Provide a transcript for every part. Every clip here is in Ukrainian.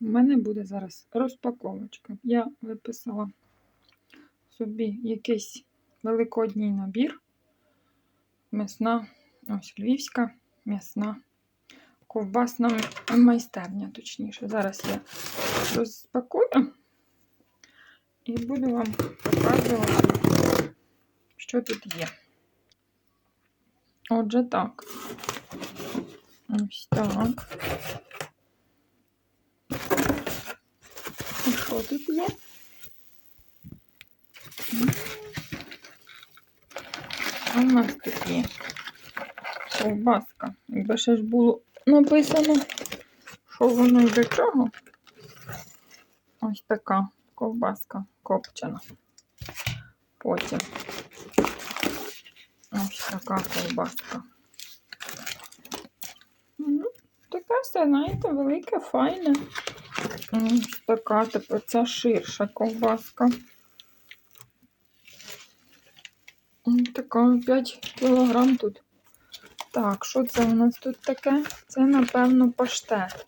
У мене буде зараз розпаковочка. Я виписала собі якийсь великодній набір. М'ясна, ось львівська м'ясна ковбасна майстерня, точніше. Зараз я розпакую і буду вам показувати, що тут є. Отже, так. Ось так. І що тут є? А у нас тут є ковбаска. Якби ще ж було написано, що воно до чого. Ось така ковбаска копчена. Потім ось така ковбаска. Ну, таке все, знаєте, велике, файне. Така, тепер ця ширша ковбаска. Така 5 кілограм тут. Так, що це у нас тут таке? Це, напевно, паштет.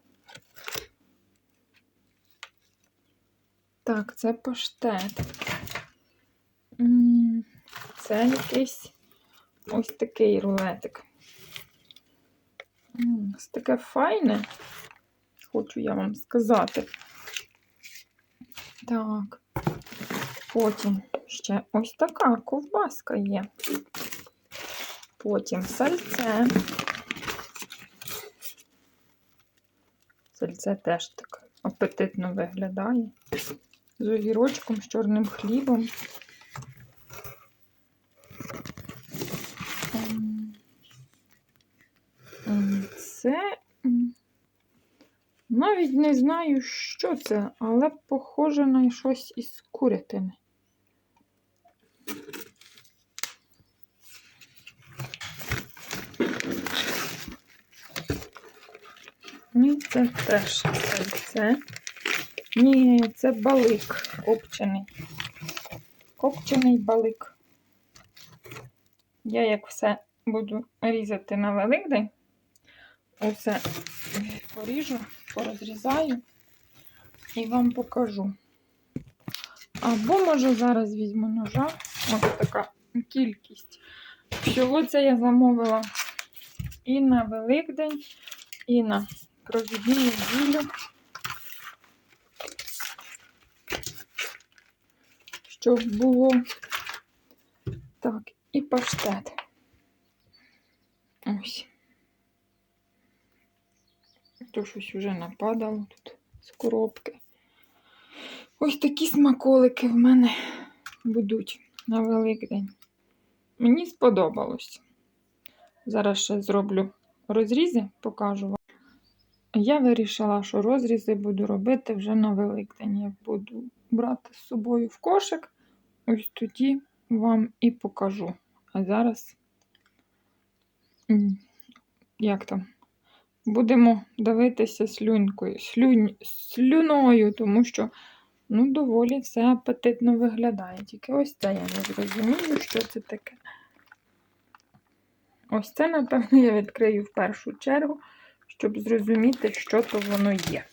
Так, це паштет. Це якийсь ось такий рулетик. Ось таке файне, хочу я вам сказати. Так, потім ще ось така ковбаска є. Потім сальце. Сальце теж так апетитно виглядає. З огірочком, з чорним хлібом. Ем, ем, Це навіть не знаю, що це, але похоже на щось із курятини. Ні, це теж сальце. Ні, це балик копчений. Копчений балик. Я як все буду різати на Великдень, усе поріжу, порозрізаю і вам покажу. Або, може, зараз візьму ножа. Ось така кількість. Всього це я замовила і на Великдень, і на провідну неділю. Щоб було так, і паштет. Ось. То щось вже нападало тут з коробки. Ось такі смаколики в мене будуть на Великдень. Мені сподобалось. Зараз ще зроблю розрізи, покажу вам. Я вирішила, що розрізи буду робити вже на Великдень. Я буду брати з собою в кошик. Ось тоді вам і покажу. А зараз, як там, будемо дивитися слюнькою, слюнь, слюною, тому що ну, доволі все апетитно виглядає. Тільки ось це я не зрозумію, що це таке. Ось це, напевно, я відкрию в першу чергу, щоб зрозуміти, що то воно є.